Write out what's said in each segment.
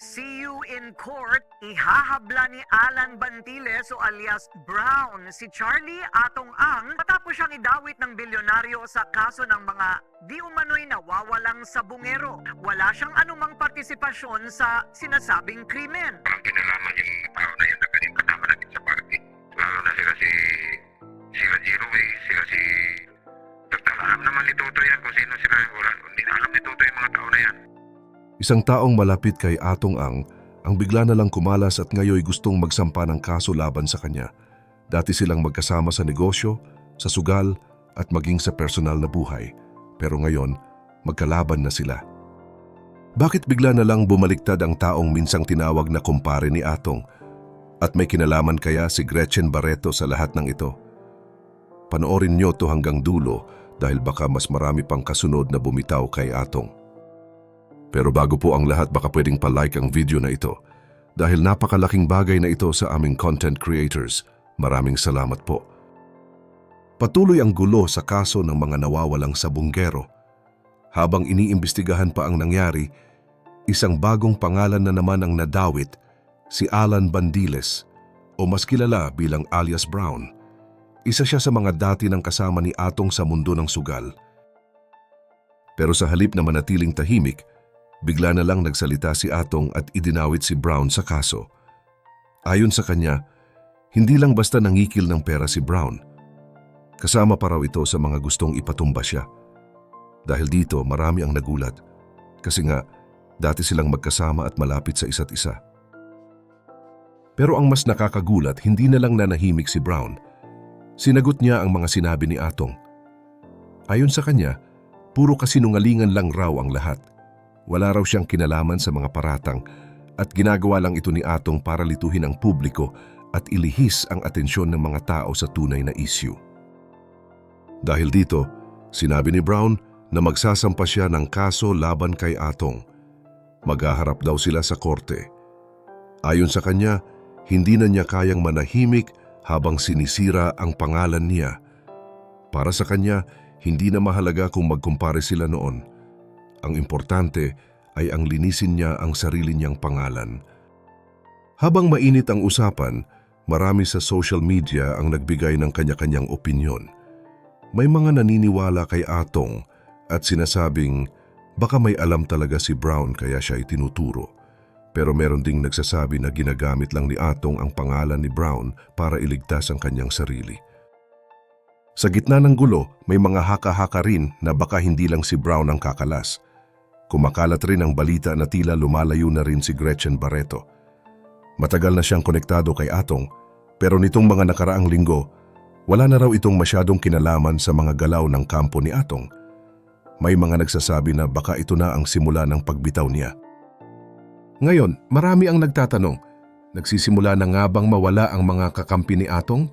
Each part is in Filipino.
See you in court, ihahabla ni Alan Bantiles o alias Brown si Charlie Atong Ang matapos siyang idawit ng bilyonaryo sa kaso ng mga di umano'y nawawalang sabungero. Wala siyang anumang partisipasyon sa sinasabing krimen. ang kinalaman yung tao na yun na kasama natin sa party. Lalo na sila si Isang taong malapit kay Atong Ang ang bigla na lang kumalas at ngayoy gustong magsampa ng kaso laban sa kanya. Dati silang magkasama sa negosyo, sa sugal at maging sa personal na buhay. Pero ngayon, magkalaban na sila. Bakit bigla na lang bumaliktad ang taong minsang tinawag na kumpare ni Atong? At may kinalaman kaya si Gretchen Barreto sa lahat ng ito? Panoorin niyo to hanggang dulo dahil baka mas marami pang kasunod na bumitaw kay Atong. Pero bago po ang lahat baka pwedeng palike ang video na ito dahil napakalaking bagay na ito sa aming content creators. Maraming salamat po. Patuloy ang gulo sa kaso ng mga nawawalang sabunggero. Habang iniimbestigahan pa ang nangyari, isang bagong pangalan na naman ang nadawit, si Alan Bandiles o mas kilala bilang alias Brown. Isa siya sa mga dati ng kasama ni Atong sa mundo ng sugal. Pero sa halip na manatiling tahimik, bigla na lang nagsalita si Atong at idinawit si Brown sa kaso. Ayon sa kanya, hindi lang basta nangikil ng pera si Brown. Kasama pa raw ito sa mga gustong ipatumba siya. Dahil dito marami ang nagulat. Kasi nga, dati silang magkasama at malapit sa isa't isa. Pero ang mas nakakagulat, hindi na lang nanahimik si Brown. Sinagot niya ang mga sinabi ni Atong. Ayon sa kanya, puro kasinungalingan lang raw ang lahat. Wala raw siyang kinalaman sa mga paratang at ginagawa lang ito ni Atong para lituhin ang publiko at ilihis ang atensyon ng mga tao sa tunay na issue. Dahil dito, sinabi ni Brown na magsasampa siya ng kaso laban kay Atong. Maghaharap daw sila sa korte. Ayon sa kanya, hindi na niya kayang manahimik habang sinisira ang pangalan niya. Para sa kanya, hindi na mahalaga kung magkumpare sila noon. Ang importante ay ang linisin niya ang sarili niyang pangalan. Habang mainit ang usapan, marami sa social media ang nagbigay ng kanya-kanyang opinyon. May mga naniniwala kay Atong at sinasabing baka may alam talaga si Brown kaya siya itinuturo. Pero meron ding nagsasabi na ginagamit lang ni Atong ang pangalan ni Brown para iligtas ang kanyang sarili. Sa gitna ng gulo, may mga haka-haka rin na baka hindi lang si Brown ang kakalas. Kumakalat rin ang balita na tila lumalayo na rin si Gretchen Barreto. Matagal na siyang konektado kay Atong, pero nitong mga nakaraang linggo, wala na raw itong masyadong kinalaman sa mga galaw ng kampo ni Atong. May mga nagsasabi na baka ito na ang simula ng pagbitaw niya. Ngayon, marami ang nagtatanong, nagsisimula na nga bang mawala ang mga kakampi ni Atong?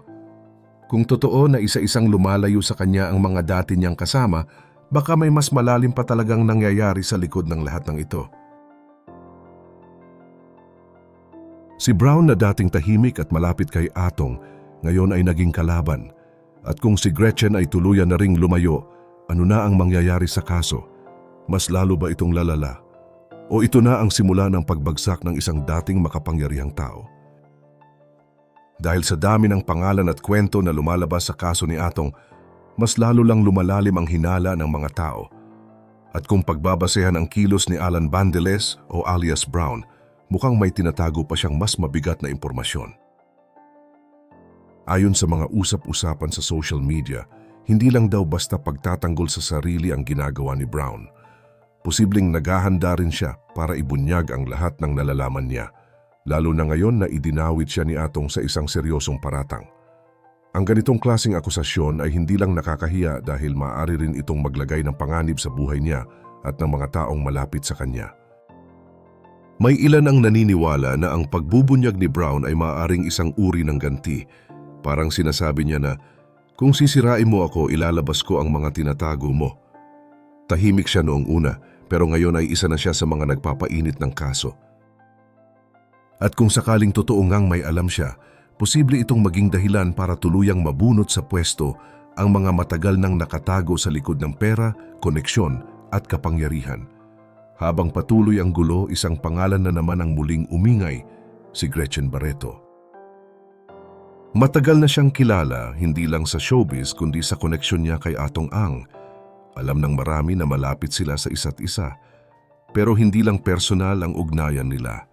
Kung totoo na isa-isang lumalayo sa kanya ang mga dati niyang kasama, baka may mas malalim pa talagang nangyayari sa likod ng lahat ng ito. Si Brown na dating tahimik at malapit kay Atong, ngayon ay naging kalaban. At kung si Gretchen ay tuluyan na ring lumayo, ano na ang mangyayari sa kaso? Mas lalo ba itong lalala? O ito na ang simula ng pagbagsak ng isang dating makapangyarihang tao? Dahil sa dami ng pangalan at kwento na lumalabas sa kaso ni Atong, mas lalo lang lumalalim ang hinala ng mga tao. At kung pagbabasehan ang kilos ni Alan Bandeles o alias Brown, mukhang may tinatago pa siyang mas mabigat na impormasyon. Ayon sa mga usap-usapan sa social media, hindi lang daw basta pagtatanggol sa sarili ang ginagawa ni Brown. Posibleng naghahanda rin siya para ibunyag ang lahat ng nalalaman niya, lalo na ngayon na idinawit siya ni Atong sa isang seryosong paratang. Ang ganitong klasing akusasyon ay hindi lang nakakahiya dahil maaari rin itong maglagay ng panganib sa buhay niya at ng mga taong malapit sa kanya. May ilan ang naniniwala na ang pagbubunyag ni Brown ay maaaring isang uri ng ganti. Parang sinasabi niya na, kung sisirain mo ako, ilalabas ko ang mga tinatago mo. Tahimik siya noong una, pero ngayon ay isa na siya sa mga nagpapainit ng kaso. At kung sakaling totoo ngang may alam siya, posible itong maging dahilan para tuluyang mabunot sa pwesto ang mga matagal nang nakatago sa likod ng pera, koneksyon at kapangyarihan. Habang patuloy ang gulo, isang pangalan na naman ang muling umingay, si Gretchen Barreto. Matagal na siyang kilala, hindi lang sa showbiz kundi sa koneksyon niya kay Atong Ang. Alam ng marami na malapit sila sa isa't isa. Pero hindi lang personal ang ugnayan nila.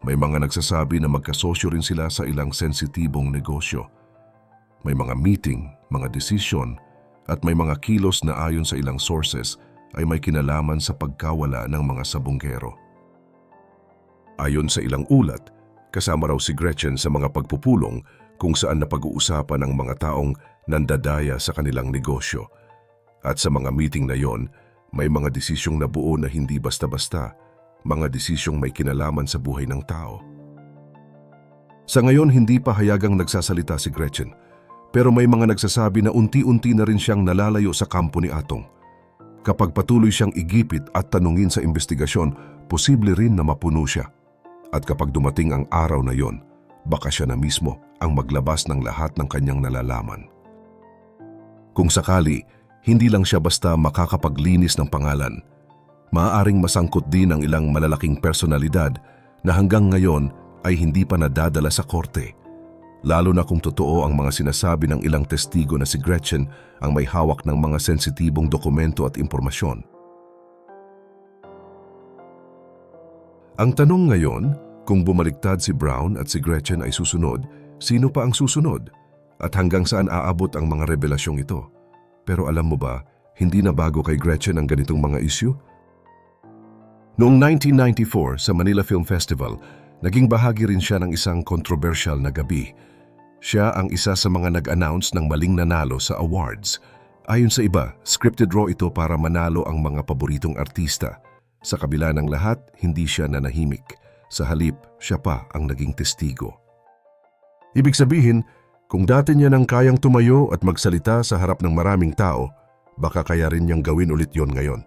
May mga nagsasabi na magkasosyo rin sila sa ilang sensitibong negosyo. May mga meeting, mga desisyon, at may mga kilos na ayon sa ilang sources ay may kinalaman sa pagkawala ng mga sabongero. Ayon sa ilang ulat, kasama raw si Gretchen sa mga pagpupulong kung saan napag-uusapan ang mga taong nandadaya sa kanilang negosyo. At sa mga meeting na yon, may mga desisyong nabuo na hindi basta-basta, mga desisyong may kinalaman sa buhay ng tao. Sa ngayon, hindi pa hayagang nagsasalita si Gretchen, pero may mga nagsasabi na unti-unti na rin siyang nalalayo sa kampo ni Atong. Kapag patuloy siyang igipit at tanungin sa investigasyon, posible rin na mapuno siya. At kapag dumating ang araw na yon, baka siya na mismo ang maglabas ng lahat ng kanyang nalalaman. Kung sakali, hindi lang siya basta makakapaglinis ng pangalan. Maaaring masangkot din ang ilang malalaking personalidad na hanggang ngayon ay hindi pa nadadala sa korte. Lalo na kung totoo ang mga sinasabi ng ilang testigo na si Gretchen ang may hawak ng mga sensitibong dokumento at impormasyon. Ang tanong ngayon, kung bumaliktad si Brown at si Gretchen ay susunod, sino pa ang susunod? At hanggang saan aabot ang mga revelasyong ito? Pero alam mo ba, hindi na bago kay Gretchen ang ganitong mga issue? Noong 1994 sa Manila Film Festival, naging bahagi rin siya ng isang controversial na gabi. Siya ang isa sa mga nag-announce ng maling nanalo sa awards. Ayon sa iba, scripted raw ito para manalo ang mga paboritong artista. Sa kabila ng lahat, hindi siya nanahimik. Sa halip, siya pa ang naging testigo. Ibig sabihin, kung dati niya nang kayang tumayo at magsalita sa harap ng maraming tao, baka kaya rin niyang gawin ulit yon ngayon.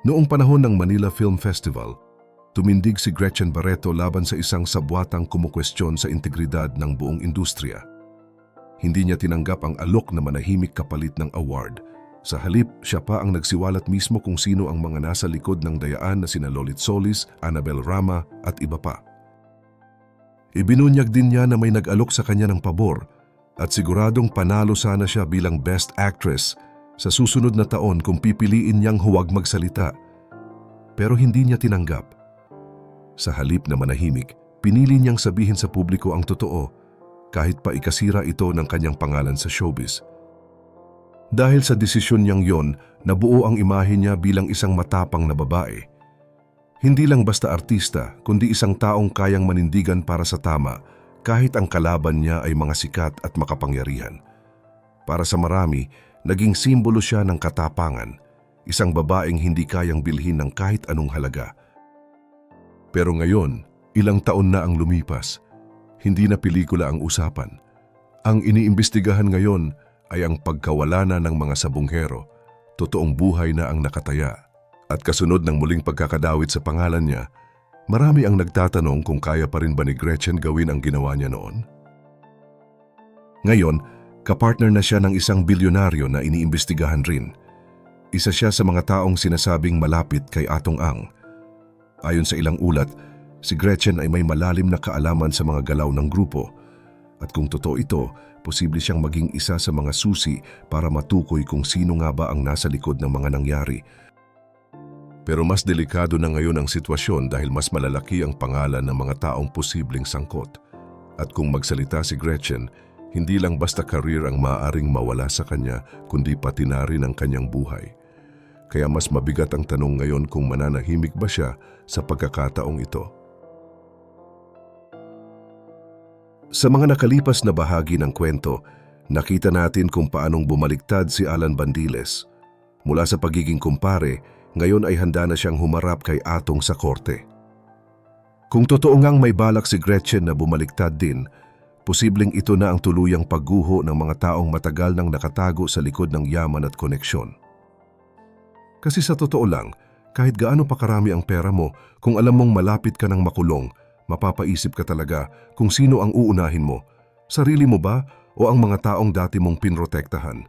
Noong panahon ng Manila Film Festival, tumindig si Gretchen Barreto laban sa isang sabwatang kumukwestiyon sa integridad ng buong industriya. Hindi niya tinanggap ang alok na manahimik kapalit ng award. Sa halip, siya pa ang nagsiwalat mismo kung sino ang mga nasa likod ng dayaan na sina Lolit Solis, Annabel Rama at iba pa. Ibinunyag din niya na may nag-alok sa kanya ng pabor at siguradong panalo sana siya bilang Best Actress sa susunod na taon kung pipiliin niyang huwag magsalita. Pero hindi niya tinanggap. Sa halip na manahimik, pinili niyang sabihin sa publiko ang totoo kahit pa ikasira ito ng kanyang pangalan sa showbiz. Dahil sa desisyon niyang yon, nabuo ang imahe niya bilang isang matapang na babae. Hindi lang basta artista, kundi isang taong kayang manindigan para sa tama kahit ang kalaban niya ay mga sikat at makapangyarihan. Para sa marami, naging simbolo siya ng katapangan, isang babaeng hindi kayang bilhin ng kahit anong halaga. Pero ngayon, ilang taon na ang lumipas, hindi na pelikula ang usapan. Ang iniimbestigahan ngayon ay ang pagkawala na ng mga sabonghero, totoong buhay na ang nakataya. At kasunod ng muling pagkakadawit sa pangalan niya, marami ang nagtatanong kung kaya pa rin ba ni Gretchen gawin ang ginawa niya noon. Ngayon, kapartner na siya ng isang bilyonaryo na iniimbestigahan rin. Isa siya sa mga taong sinasabing malapit kay Atong Ang. Ayon sa ilang ulat, si Gretchen ay may malalim na kaalaman sa mga galaw ng grupo. At kung totoo ito, posible siyang maging isa sa mga susi para matukoy kung sino nga ba ang nasa likod ng mga nangyari. Pero mas delikado na ngayon ang sitwasyon dahil mas malalaki ang pangalan ng mga taong posibleng sangkot. At kung magsalita si Gretchen, hindi lang basta career ang maaaring mawala sa kanya, kundi pati na rin ang kanyang buhay. Kaya mas mabigat ang tanong ngayon kung mananahimik ba siya sa pagkakataong ito. Sa mga nakalipas na bahagi ng kwento, nakita natin kung paanong bumaliktad si Alan Bandiles. Mula sa pagiging kumpare, ngayon ay handa na siyang humarap kay Atong sa korte. Kung totoo ngang may balak si Gretchen na bumaliktad din, posibleng ito na ang tuluyang pagguho ng mga taong matagal nang nakatago sa likod ng yaman at koneksyon. Kasi sa totoo lang, kahit gaano pa karami ang pera mo, kung alam mong malapit ka ng makulong, mapapaisip ka talaga kung sino ang uunahin mo, sarili mo ba o ang mga taong dati mong pinrotektahan.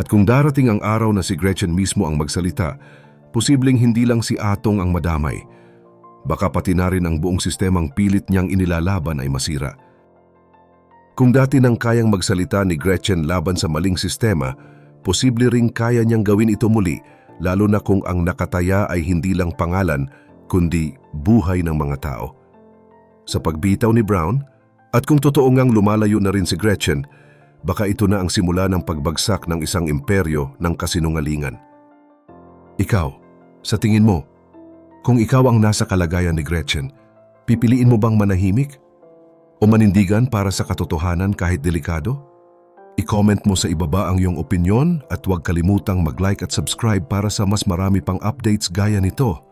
At kung darating ang araw na si Gretchen mismo ang magsalita, posibleng hindi lang si Atong ang madamay. Baka pati na rin ang buong sistemang pilit niyang inilalaban ay masira. Kung dati nang kayang magsalita ni Gretchen laban sa maling sistema, posible ring kaya niyang gawin ito muli lalo na kung ang nakataya ay hindi lang pangalan kundi buhay ng mga tao. Sa pagbitaw ni Brown, at kung totoo ngang lumalayo na rin si Gretchen, baka ito na ang simula ng pagbagsak ng isang imperyo ng kasinungalingan. Ikaw, sa tingin mo, kung ikaw ang nasa kalagayan ni Gretchen, pipiliin mo bang manahimik? O manindigan para sa katotohanan kahit delikado? I-comment mo sa ibaba ang iyong opinyon at huwag kalimutang mag-like at subscribe para sa mas marami pang updates gaya nito.